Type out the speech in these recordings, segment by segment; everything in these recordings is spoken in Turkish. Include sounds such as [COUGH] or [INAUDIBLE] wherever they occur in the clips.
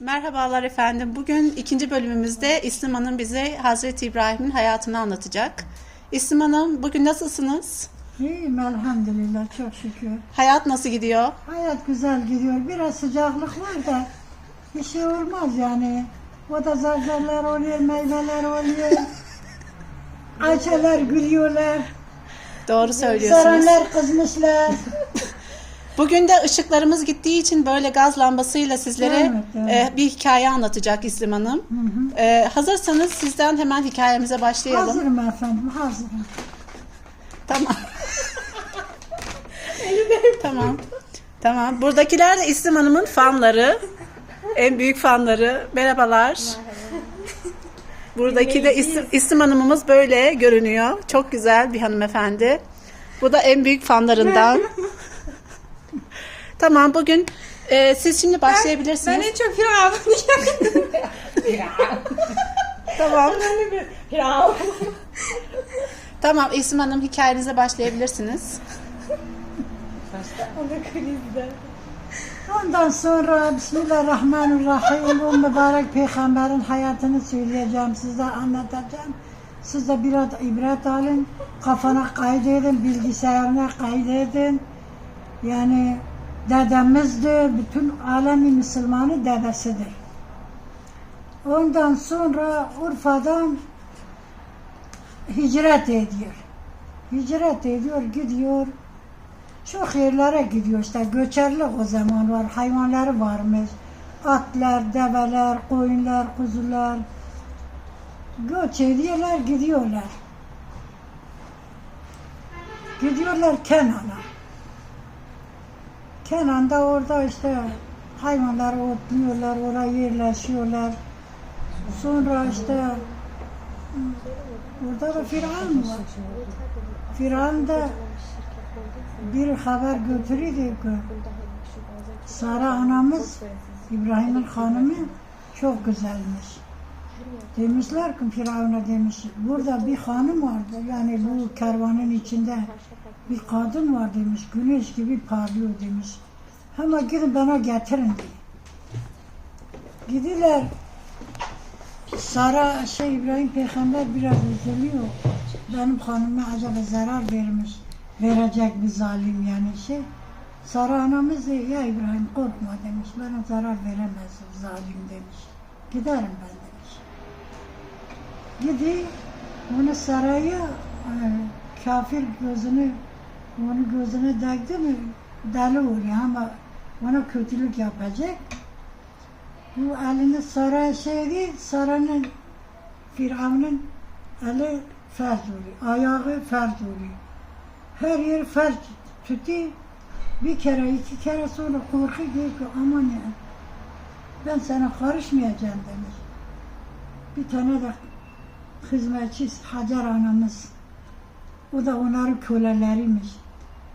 Merhabalar efendim. Bugün ikinci bölümümüzde İslim Hanım bize Hazreti İbrahim'in hayatını anlatacak. İslim Hanım bugün nasılsınız? İyiyim elhamdülillah çok şükür. Hayat nasıl gidiyor? Hayat güzel gidiyor. Biraz sıcaklık var da bir şey olmaz yani. O da zarzarlar oluyor, meyveler oluyor. [LAUGHS] Ayçalar gülüyorlar. Doğru söylüyorsunuz. Saranlar kızmışlar. [LAUGHS] Bugün de ışıklarımız gittiği için böyle gaz lambasıyla sizlere Evet, evet. e, bir hikaye anlatacak İslim Hanım. E, hazırsanız sizden hemen hikayemize başlayalım. Hazırım efendim, hazırım. Tamam. [LAUGHS] tamam. Tamam. Buradakiler de İslim Hanım'ın fanları. En büyük fanları. Merhabalar. Buradaki de İslim, İslim Hanım'ımız böyle görünüyor. Çok güzel bir hanımefendi. Bu da en büyük fanlarından. [LAUGHS] tamam bugün e, siz şimdi başlayabilirsiniz. Ben en çok Firavun'u [LAUGHS] yakındım. Tamam. Firavun. Tamam İslim Hanım hikayenize başlayabilirsiniz. O da krizde. Ondan sonra Bismillahirrahmanirrahim o mübarek peygamberin hayatını söyleyeceğim size anlatacağım. Siz de biraz ibret alın, kafana kaydedin, bilgisayarına kaydedin. Yani dedemizdi, bütün alemi Müslümanı dedesidir. Ondan sonra Urfa'dan hicret ediyor. Hicret ediyor, gidiyor. Çok yerlere gidiyor işte göçerlik o zaman var. Hayvanları varmış. Atlar, develer, koyunlar, kuzular. Göç ediyorlar, gidiyorlar. Gidiyorlar Kenan'a. Kenan'da orada işte hayvanları otluyorlar, oraya yerleşiyorlar. Sonra işte orada da Firavun var. Firavun da bir haber götürüyordu ki Sara anamız İbrahim'in hanımı çok güzelmiş. Demişler ki Firavun'a demiş burada bir hanım vardı yani bu kervanın içinde bir kadın var demiş güneş gibi parlıyor demiş. Hemen gidin bana getirin diye. Gidiler Sara şey İbrahim peygamber biraz üzülüyor. Benim hanıma acaba zarar vermiş, verecek bir zalim yani şey. Sara anamız da ya İbrahim korkma demiş. Bana zarar veremez zalim demiş. Giderim ben demiş. Gidi onu saraya e, kafir gözünü onu gözüne değdi mi deli oluyor ama ona kötülük yapacak. Bu elini Sara şey değil, Sara'nın Firavun'un eli felç oluyor, ayağı felç oluyor. Her yer felç tutuyor. Bir kere, iki kere sonra korku diyor ki aman ya ben sana karışmayacağım demiş. Bir tane de hizmetçi Hacer anamız. O da onların köleleriymiş.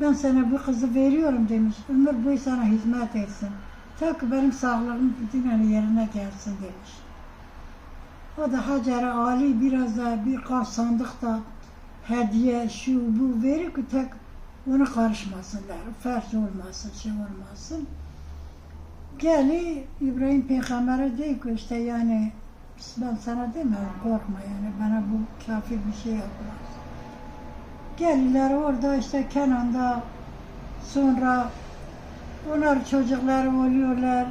Ben sana bu kızı veriyorum demiş. Ömür boyu sana hizmet etsin. Ta ki benim sağlığım bütün yani yerine gelsin demiş. O da Hacer'e Ali biraz da birkaç sandık da hediye şu bu verir ki tek ona karışmasınlar. Fers olmasın, şey olmasın. Geli İbrahim Peygamber'e diyor ki işte yani ben sana demiyorum korkma yani bana bu kafir bir şey yapmaz. Geldiler orada işte Kenan'da sonra onlar çocukları oluyorlar.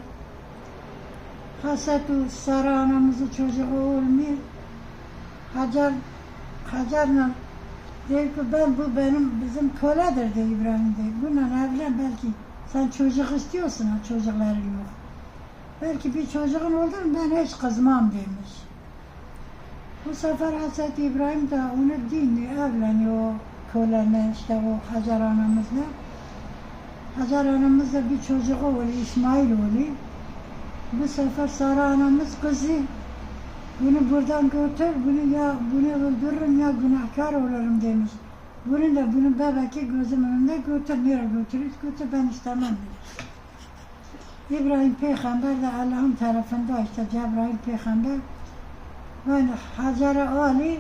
Hasetu Sara anamızın çocuğu olmuyor. Hacer Hacer'le diyor ki ben bu benim bizim köledir diyor İbrahim diyor. Bununla evlen belki sen çocuk istiyorsun ha çocukları yok. Belki bir çocuğun oldu mu ben hiç kızmam demiş. Bu sefer Hazreti İbrahim de onu dinliyor, evleniyor köleyle işte o Hacer anamızla. Hacer anamızla bir çocuğu oluyor, İsmail oluyor. Bu sefer Sara anamız kızı bunu buradan götür, bunu ya bunu öldürürüm ya günahkar olurum demiş. Bunu da bunu bebeki gözüm önünde götür, nereye götürür, götür ben istemem demiş. İbrahim peygamber de Allah'ın tarafında işte Cebrail peygamber ben Hacer-i Ali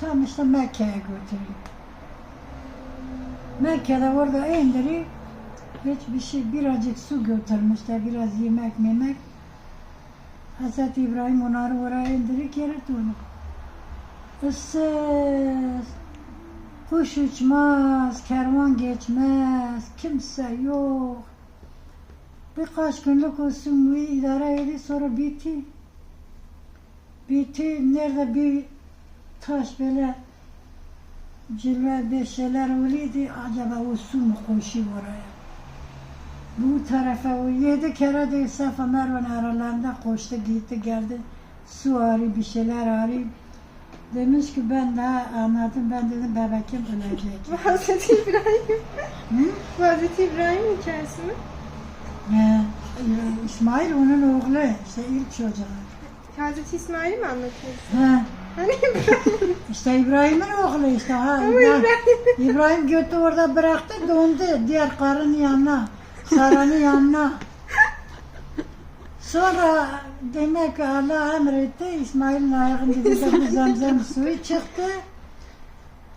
tam işte Mekke'ye götürüyor. Mekke'de orada indiriyor. Hiçbir şey, birazcık su götürmüşler, biraz yemek memek. Hazreti İbrahim onları oraya indirir geri dönür. Issız, kuş uçmaz, kervan geçmez, kimse yok. Birkaç günlük olsun bu idare edip sonra bitti. Bitti. Nerede bir taş böyle cilve bir şeyler oluyordu. Acaba o su mu koşuyor oraya? Bu tarafa o yedi kere de Safa Merve'nin aralarında koştu gitti geldi. Su arıyor bir şeyler arıyor. Demiş ki ben daha anladım. Ben dedim bebekim ölecek. [LAUGHS] Hazreti İbrahim. Hı? Hazreti İbrahim hikayesi mi? Ee, İsmail onun oğlu. işte ilk çocuğu. Hazreti İsmail'i mi anlatıyorsun? Ha. Hani? İşte İbrahim'in oğlu işte ha. İbrahim, İbrahim götü orada bıraktı dondu diğer karının yanına. Sara'nın yanına. Sonra demek Allah emretti İsmail'in ayağının dibinde bu zemzem suyu çıktı.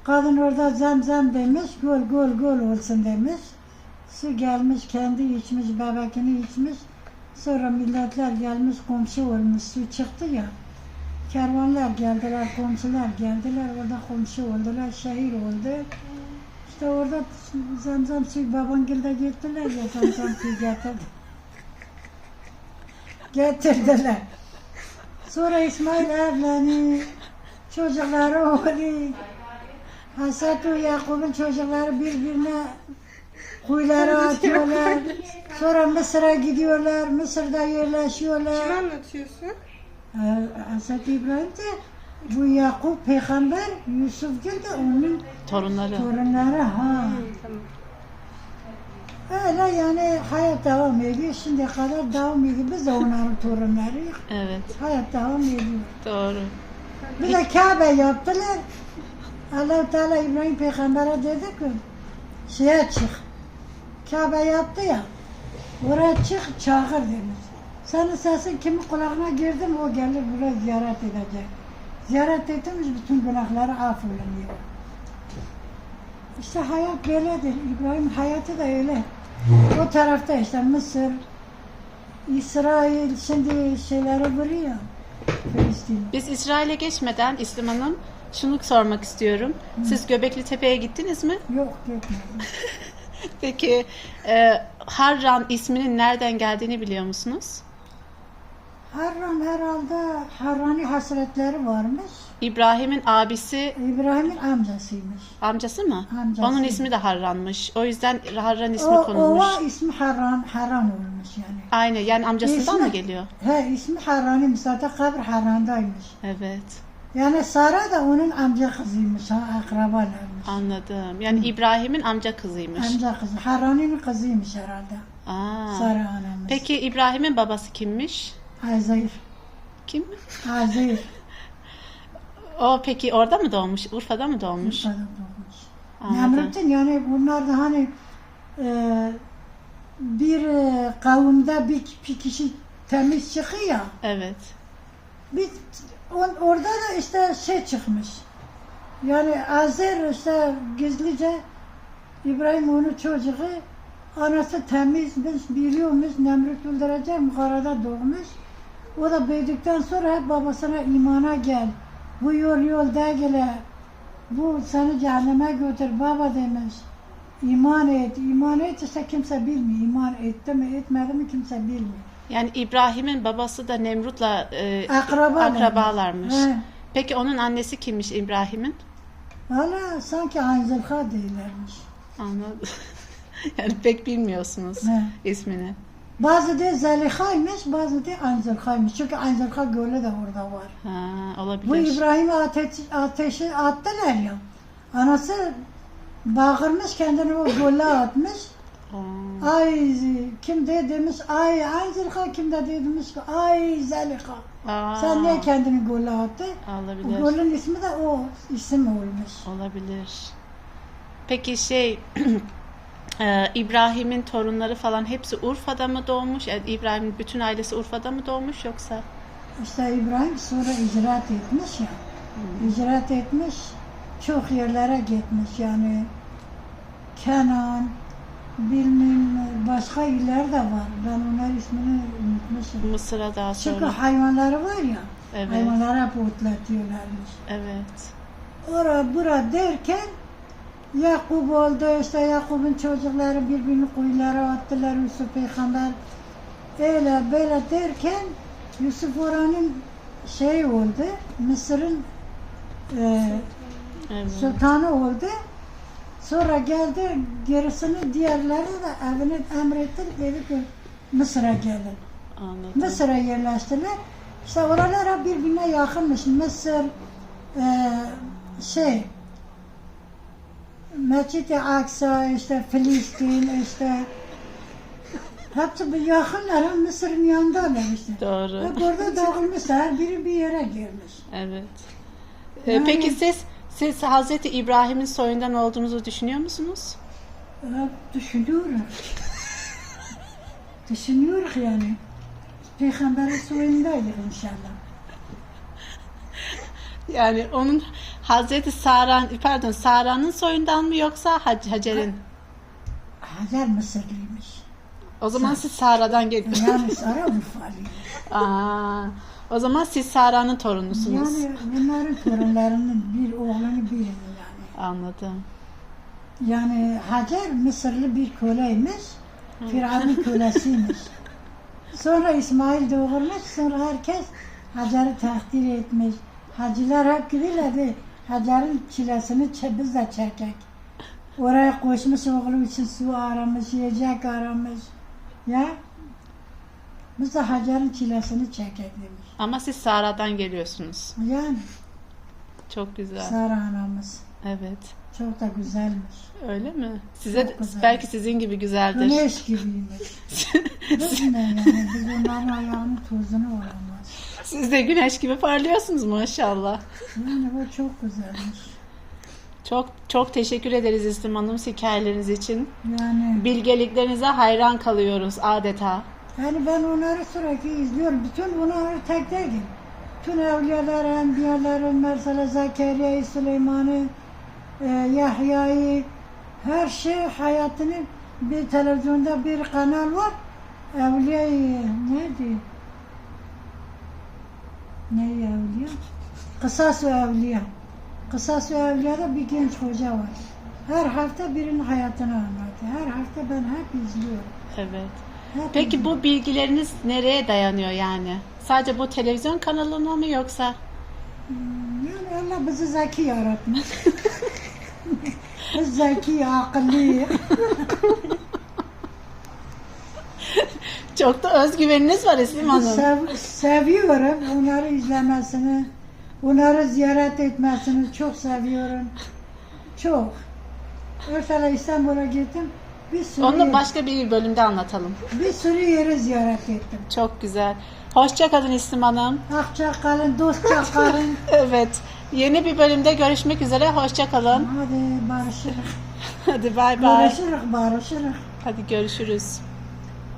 Kadın orada zemzem demiş, gol gol gol olsun demiş. Su gelmiş, kendi içmiş, bebekini içmiş. Sonra milletler gelmiş, komşu olmuş, su çıktı ya. Kervanlar geldiler, komşular geldiler, orada komşu oldular, şehir oldu. İşte orada zemzem suyu babangilde gittiler ya zemzem suyu getirdi. Getirdiler. Sonra İsmail evlendi, çocukları oldu. Hasat Yakup'un çocukları birbirine kuyulara atıyorlar. Sonra Mısır'a gidiyorlar, Mısır'da yerleşiyorlar. Kime anlatıyorsun? Ee, Hazreti İbrahim de bu Yakup peygamber, Yusuf Gül de onun Torunları. torunları ha. Hı, tamam. Öyle yani hayat devam ediyor. Şimdiye kadar devam ediyor. Biz de onların torunlarıyız. Evet. Hayat devam ediyor. Doğru. Bir de Kabe yaptılar. allah Teala İbrahim peygambere dedi ki şeye çık. Kabe yaptı ya. Oraya çık çağır demiş. Senin sesin kimin kulağına girdi mi o gelir buraya ziyaret edecek. Ziyaret etmiş bütün günahları affolunuyor. İşte hayat böyledir. İbrahim hayatı da öyle. O tarafta işte Mısır, İsrail şimdi şeyleri vuruyor. Filistin. Biz İsrail'e geçmeden İslam Hanım şunu sormak istiyorum. Siz Göbekli Tepe'ye gittiniz mi? Yok gitmedim. [LAUGHS] Peki e, Harran isminin nereden geldiğini biliyor musunuz? Harran herhalde Harrani hasretleri varmış. İbrahim'in abisi İbrahim'in amcasıymış. amcası mı? Amcası. Onun ismi de Harran'mış. O yüzden Harran ismi O, konulmuş. ova ismi Harran, Harran olmuş yani. Aynı yani amcasından İsmi- mı geliyor? He ismi Harrani zaten kabr Harran'daymış. Evet. Yani Sara da onun amca kızıymış, ha, akrabalarmış. Anladım. Yani İbrahim'in amca kızıymış. Amca kızı, Harrani'nin kızıymış herhalde. Aa. Sara anamız. Peki İbrahim'in babası kimmiş? Azir, Kim? Azir. O peki orada mı doğmuş? Urfa'da mı doğmuş? Urfa'da doğmuş. Anladım. Nemrut'un yani bunlar da hani e, bir e, kavimde bir, bir kişi temiz çıkıyor ya. Evet. Bir, on- orada da işte şey çıkmış. Yani Azer işte gizlice İbrahim onun çocuğu anası temizmiş, biliyormuş, Nemrut öldürecek, mağarada doğmuş. O da büyüdükten sonra hep babasına imana gel. Bu yol yol değil. Bu seni cehenneme götür baba demiş. İman et, iman et işte kimse bilmiyor. İman etti mi etmedi mi kimse bilmiyor. Yani İbrahim'in babası da Nemrut'la e, Akrabalar. akrabalarmış. He. Peki onun annesi kimmiş İbrahim'in? Valla sanki Anzılka değillermiş. Anladım. [LAUGHS] yani pek bilmiyorsunuz He. ismini. Bazı de Zeliha'ymış, bazı de Anzılka'ymış. Çünkü Anzılka gölü de orada var. Ha, Bu olabilir. İbrahim'i ateş, ateşe attılar ya. Anası bağırmış kendini o göle atmış. Ay kim de demiş ay Anzılka kim de demiş ki ay Zeliha. aa, Sen niye kendini göle attı? Olabilir. gölün ismi de o isim olmuş. Olabilir. Peki şey [CLEARS THROAT] e, İbrahim'in torunları falan hepsi Urfa'da mı doğmuş? Yani İbrahim'in bütün ailesi Urfa'da mı doğmuş yoksa? İşte İbrahim sonra icraat etmiş ya. İcraat etmiş. Çok yerlere gitmiş yani. Kenan, bilmem başka iller de var. Ben onlar ismini unutmuşum. Mısır'a daha Çünkü sonra. hayvanları var ya, Evet. hayvanları hep otlatıyorlarmış. Evet. Ora bura derken Yakup oldu işte Yakup'un çocukları birbirini kuyulara attılar Yusuf peygamber öyle böyle derken Yusuf oranın şey oldu Mısır'ın e, Evet. sultanı oldu sonra geldi gerisini diğerleri de evini emretti dedi ki Mısır'a gelin. Mısır'a yerleştiler. İşte oralara birbirine yakınmış. Mısır, e, şey, Mescid-i Aksa, işte Filistin, işte hepsi bu yakınlar. ha, Mısır'ın yanındalar işte. Doğru. Hep orada dağılmışlar. Biri bir yere gelmiş. Evet. Ee, Yani- Peki siz siz Hazreti İbrahim'in soyundan olduğunuzu düşünüyor musunuz? Hep düşünüyoruz. Düşünüyoruz yani. Peygamberin soyundaydık inşallah. Yani onun Hazreti Sara, pardon Sara'nın soyundan mı yoksa Hac- Hacer'in? Hacer Mısırlıymış. O zaman siz Sara'dan geliyorsunuz. Yani Sara Urfalıymış. [LAUGHS] Aa, o zaman siz Sara'nın torunusunuz. Yani bunların torunlarının bir oğlanı biri yani. Anladım. Yani Hacer Mısırlı bir köleymiş. Firavun'un [LAUGHS] kölesiymiş. Sonra İsmail doğurmuş. Sonra herkes Hacer'i takdir etmiş. Hacılar hep gidiyorlardı. Hacer'in çilesini çe- biz de çekek. Oraya koşmuş oğlu için su aramış, yiyecek aramış. Ya biz de Hacer'in çilesini çekek demiş. Ama siz Sara'dan geliyorsunuz. Yani Çok güzel. Sara anamız. Evet. Çok da güzelmiş. Öyle mi? Size Çok güzel. belki sizin gibi güzeldir. Güneş gibiymiş. [LAUGHS] Biz ne yani? Biz onların ayağının tozunu olamaz. Siz de güneş gibi parlıyorsunuz maşallah. Yani bu çok güzelmiş. Çok çok teşekkür ederiz İslim Hanım hikayeleriniz için. Yani Bilgeliklerinize hayran kalıyoruz adeta. yani ben onları sürekli izliyorum. Bütün bunları tek tekim. Bütün evliyaları, enbiyaları, mesela Zekeriya'yı, Süleyman'ı, e, Yahya'yı, her şey hayatının bir televizyonda bir kanal var. Evliya'yı neydi? Ne evliya? Kısas-ı Evliya. Kısas-ı Evliya'da bir genç hoca var. Her hafta birinin hayatını anlatıyor. Her hafta ben hep izliyorum. Evet. Hep Peki izliyorum. bu bilgileriniz nereye dayanıyor yani? Sadece bu televizyon kanalına mı yoksa? Yani Allah bizi zeki yaratmış. [LAUGHS] Zeki, akıllı. [LAUGHS] Çok da özgüveniniz var İslim Hanım. Sev, seviyorum onları izlemesini, onları ziyaret etmesini çok seviyorum. Çok. Mesela İstanbul'a gittim. Bir sürü, Onu yer- başka bir bölümde anlatalım. bir sürü yeri ziyaret ettim. Çok güzel. Hoşça kalın İslim Hanım. Akça kalın, dostça [LAUGHS] kalın. Evet. Yeni bir bölümde görüşmek üzere. Hoşça kalın. Hadi barışırız. Hadi bay bay. Barışırız, barışırız. Hadi görüşürüz.